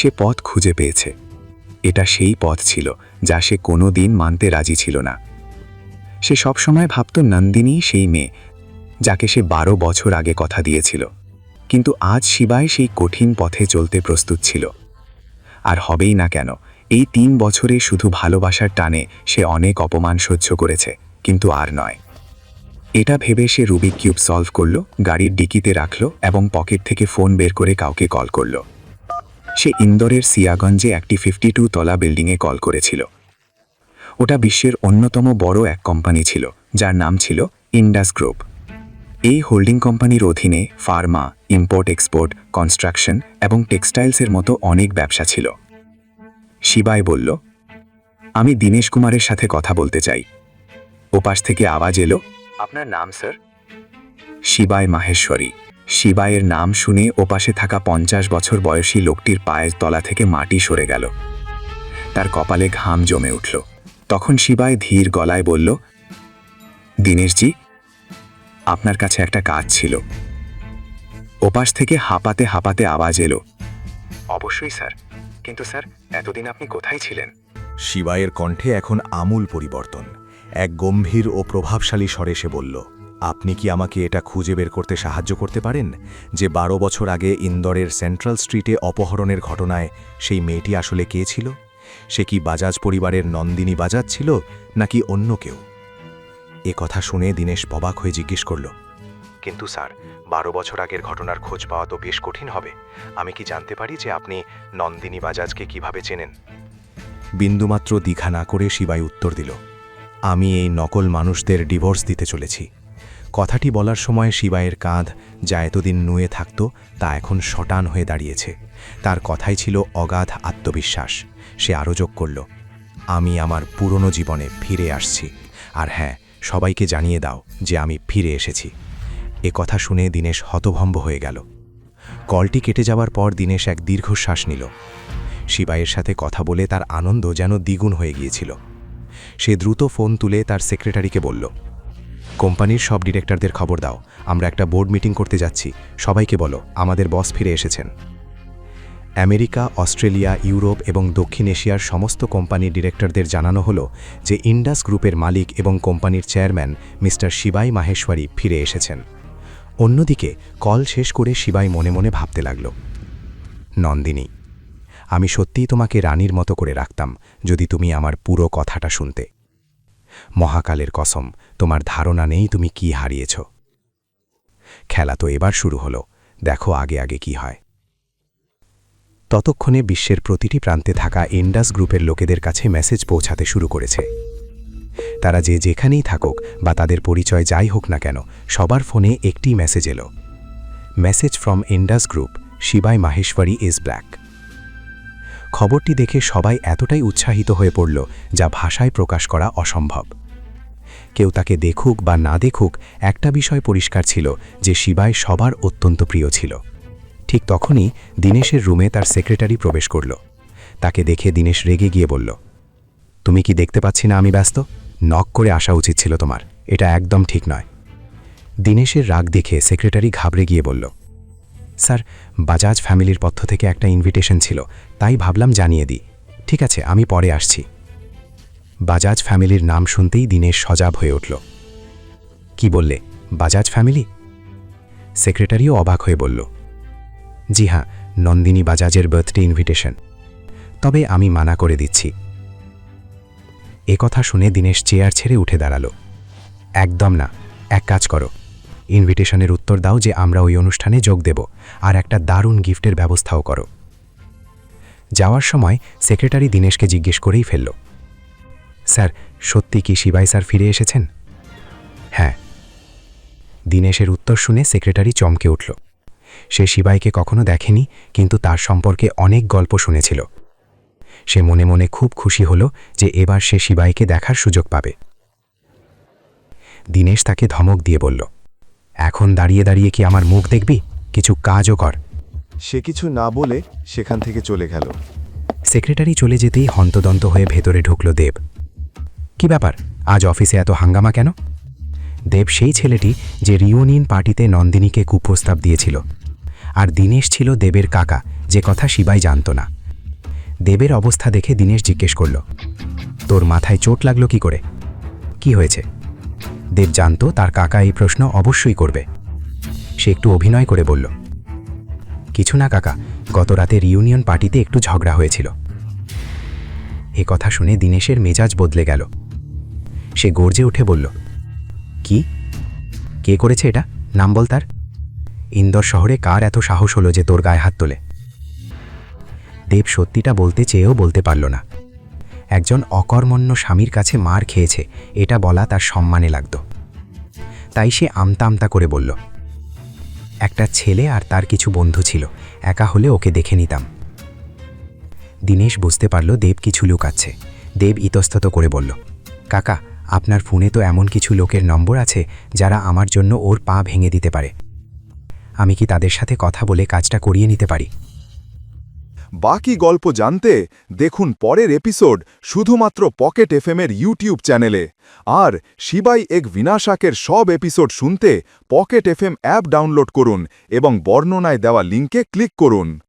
সে পথ খুঁজে পেয়েছে। এটা সেই পথ ছিল যা সে কোনো দিন মানতে রাজি ছিল না। সে সবসময় ভাবত নন্দিনী সেই মেয়ে, যাকে সে বারো বছর আগে কথা দিয়েছিল। কিন্তু আজ শিবায় সেই কঠিন পথে চলতে প্রস্তুত ছিল। আর হবেই না কেন, এই তিন বছরে শুধু ভালোবাসার টানে সে অনেক অপমান সহ্য করেছে, কিন্তু আর নয়। এটা ভেবে সে রুবিক কিউব সলভ করল, গাড়ির ডিকিতে রাখল এবং পকেট থেকে ফোন বের করে কাউকে কল করল। সে ইন্দোরের সিয়াগঞ্জে একটি ফিফটি টু তলা বিল্ডিংয়ে কল করেছিল। ওটা বিশ্বের অন্যতম বড় এক কোম্পানি ছিল, যার নাম ছিল ইন্ডাস গ্রুপ। এই হোল্ডিং কোম্পানির অধীনে ফার্মা, ইম্পোর্ট এক্সপোর্ট, কনস্ট্রাকশন এবং টেক্সটাইলসের মতো অনেক ব্যবসা ছিল। শিবাই বলল, আমি দীনেশ কুমারের সাথে কথা বলতে চাই। ওপাশ থেকে আওয়াজ এলো, আপনার নাম, স্যার? শিবায় মাহেশ্বরী। শিবায়ের নাম শুনে ওপাশে থাকা পঞ্চাশ বছর বয়সী লোকটির পায়ের তলা থেকে মাটি সরে গেল। তার কপালে ঘাম জমে উঠল। তখন শিবায় ধীর গলায় বলল, দীনেশজি, আপনার কাছে একটা কাজ ছিল। ওপাশ থেকে হাঁপাতে হাঁপাতে আওয়াজ এলো। অবশ্যই, স্যার। কিন্তু, স্যার, এতদিন আপনি কোথায় ছিলেন? শিবায়ের কণ্ঠে এখন আমূল পরিবর্তন। এক গম্ভীর ও প্রভাবশালী স্বরে সে বলল আপনি কি আমাকে এটা খুঁজে বের করতে সাহায্য করতে পারেন? যে বারো বছর আগে ইন্দোরের সেন্ট্রাল স্ট্রিটে অপহরণের ঘটনায় সেই মেয়েটি আসলে কে ছিল? সে কি বাজাজ পরিবারের নন্দিনী বাজাজ ছিল, নাকি অন্য কেউ? এ কথা শুনে দীনেশ অবাক হয়ে জিজ্ঞেস করল, কিন্তু স্যার, বারো বছর আগের ঘটনার খোঁজ পাওয়া তো বেশ কঠিন হবে। আমি কি জানতে পারি যে আপনি নন্দিনী বাজাজকে কীভাবে চেনেন? বিন্দুমাত্র দ্বিঘা না করে শিবাই উত্তর দিল, আমি এই নকল মানুষদের ডিভোর্স দিতে চলেছি। কথাটি বলার সময় শিবায়ের কাঁধ যা এতদিন নুয়ে থাকত তা এখন শটান হয়ে দাঁড়িয়েছে। তার কথাই ছিল অগাধ আত্মবিশ্বাস। সে আরও যোগ করল, আমি আমার পুরনো জীবনে ফিরে আসছি। আর হ্যাঁ সবাইকে জানিয়ে দাও যে আমি ফিরে এসেছি। এ কথা শুনে দীনেশ হতভম্ব হয়ে গেল। কলটি কেটে যাওয়ার পর দীনেশ এক দীর্ঘশ্বাস নিল। শিবাইয়ের সাথে কথা বলে তার আনন্দ যেন দ্বিগুণ হয়ে গিয়েছিল। সে দ্রুত ফোন তুলে তার সেক্রেটারিকে বলল কোম্পানির সব ডিরেক্টরদের খবর দাও। আমরা একটা বোর্ড মিটিং করতে যাচ্ছি। সবাইকে বলো, আমাদের বস ফিরে এসেছেন। আমেরিকা, অস্ট্রেলিয়া, ইউরোপ এবং দক্ষিণ এশিয়ার সমস্ত কোম্পানির ডিরেক্টরদের জানানো হলো যে ইন্ডাস গ্রুপের মালিক এবং কোম্পানির চেয়ারম্যান মিস্টার শিবাই মাহেশ্বরী ফিরে এসেছেন। অন্যদিকে, কল শেষ করে শিবাই মনে মনে ভাবতে লাগল, নন্দিনী, আমি সত্যিই তোমাকে রানীর মতো করে রাখতাম, যদি তুমি আমার পুরো কথাটা শুনতে। মহাকালের কসম, তোমার ধারণা নেই তুমি কি হারিয়েছ। খেলা তো এবার শুরু হলো, দেখো আগে আগে কি হয়। ততক্ষণে বিশ্বের প্রতিটি প্রান্তে থাকা ইন্ডাস গ্রুপের লোকেদের কাছে মেসেজ পৌঁছাতে শুরু করেছে। তারা যে যেখানেই থাকুক বা তাদের পরিচয় যাই হোক না কেন, সবার ফোনে একটি মেসেজ এলো। Message from Indus group Shivai Maheshwari is black. খবরটি দেখে সবাই এতটাই উৎসাহিত হয়ে পড়ল যা ভাষায় প্রকাশ করা অসম্ভব। কেউ তাকে দেখুক বা না দেখুক, একটা বিষয় পরিষ্কার ছিল যে শিবায় সবার অত্যন্ত প্রিয় ছিল। ঠিক তখনই দীনেশের রুমে তার সেক্রেটারি প্রবেশ করল। তাকে দেখে দীনেশ রেগে গিয়ে বলল, তুমি কি দেখতে পাচ্ছি না আমি ব্যস্ত? নক করে আসা উচিত ছিল তোমার। এটা একদম ঠিক নয়। দীনেশের রাগ দেখে সেক্রেটারি ঘাবড়ে গিয়ে বলল স্যার, বাজাজ ফ্যামিলির পক্ষ থেকে একটা ইনভিটেশন ছিল, তাই ভাবলাম জানিয়ে দিই। ঠিক আছে, আমি পরে আসছি। বাজাজ ফ্যামিলির নাম শুনতেই দিনেশ সজাব হয়ে উঠল। কি বললে, বাজাজ ফ্যামিলি? সেক্রেটারিও অবাক হয়ে বলল, জি হ্যাঁ নন্দিনী বাজাজের বার্থডে ইনভিটেশন তবে আমি মানা করে দিচ্ছি। এ কথা শুনে দিনেশ চেয়ার ছেড়ে উঠে দাঁড়াল। একদম না, এক কাজ করো ইনভিটেশনের উত্তর দাও যে আমরা ওই অনুষ্ঠানে যোগ দেব, আর একটা দারুণ গিফটের ব্যবস্থাও করো। যাওয়ার সময় সেক্রেটারি দীনেশকে জিজ্ঞেস করেই ফেলল, স্যার, সত্যি কি শিবাই স্যার ফিরে এসেছেন? হ্যাঁ। দিনেশের উত্তর শুনে সেক্রেটারি চমকে উঠল। সে শিবাইকে কখনো দেখেনি, কিন্তু তার সম্পর্কে অনেক গল্প শুনেছিল। সে মনে মনে খুব খুশি হল যে এবার সে শিবাইকে দেখার সুযোগ পাবে। দীনেশ তাকে ধমক দিয়ে বলল এখন দাঁড়িয়ে দাঁড়িয়ে কি আমার মুখ দেখবি? কিছু কাজও কর। সে কিছু না বলে সেখান থেকে চলে গেল। সেক্রেটারি চলে যেতেই হন্তদন্ত হয়ে ভেতরে ঢুকল দেব। কি ব্যাপার? আজ অফিসে এত হাঙ্গামা কেন? দেব সেই ছেলেটি যে রিউনিয়ন পার্টিতে নন্দিনীকে কুপ্রস্তাব দিয়েছিল। আর দীনেশ ছিল দেবের কাকা যে কথা শিবাই জানত না। দেবের অবস্থা দেখে দিনেশ জিজ্ঞেস করল তোর মাথায় চোট লাগল কি করে? কি হয়েছে? দেব জানত তার কাকা এই প্রশ্ন অবশ্যই করবে। সে একটু অভিনয় করে বলল, কিছু না কাকা গত রাতে রিউনিয়ন পার্টিতে একটু ঝগড়া হয়েছিল। এ কথা শুনে দিনেশের মেজাজ বদলে গেল। সে গর্জে উঠে বলল, কি? কে করেছে এটা? নাম বল তার। ইন্দোর শহরে কার এত সাহস হলো যে তোর গায়ে হাত তোলে? দেব সত্যিটা বলতে চেয়েও বলতে পারল না। একজন অকর্মণ্য স্বামীর কাছে মার খেয়েছে, এটা বলা তার সম্মানে লাগত। তাই সে আমতা আমতা করে বলল, একটা ছেলে আর তার কিছু বন্ধু ছিল, একা হলে ওকে দেখে নিতাম। দীনেশ বুঝতে পারল দেব কিছু লুকাচ্ছে। দেব ইতস্তত করে বলল, কাকা, আপনার ফোনে তো এমন কিছু লোকের নম্বর আছে, যারা আমার জন্য ওর পা ভেঙে দিতে পারে। আমি কি তাদের সাথে কথা বলে কাজটা করিয়ে নিতে পারি? বাকি গল্প জানতে দেখুন পরের এপিসোড শুধুমাত্র পকেট এফএমের ইউটিউব চ্যানেলে। আর শিবাই এক বিনাশাকের সব এপিসোড শুনতে পকেট এফএম অ্যাপ ডাউনলোড করুন এবং বর্ণনায় দেওয়া লিঙ্কে ক্লিক করুন।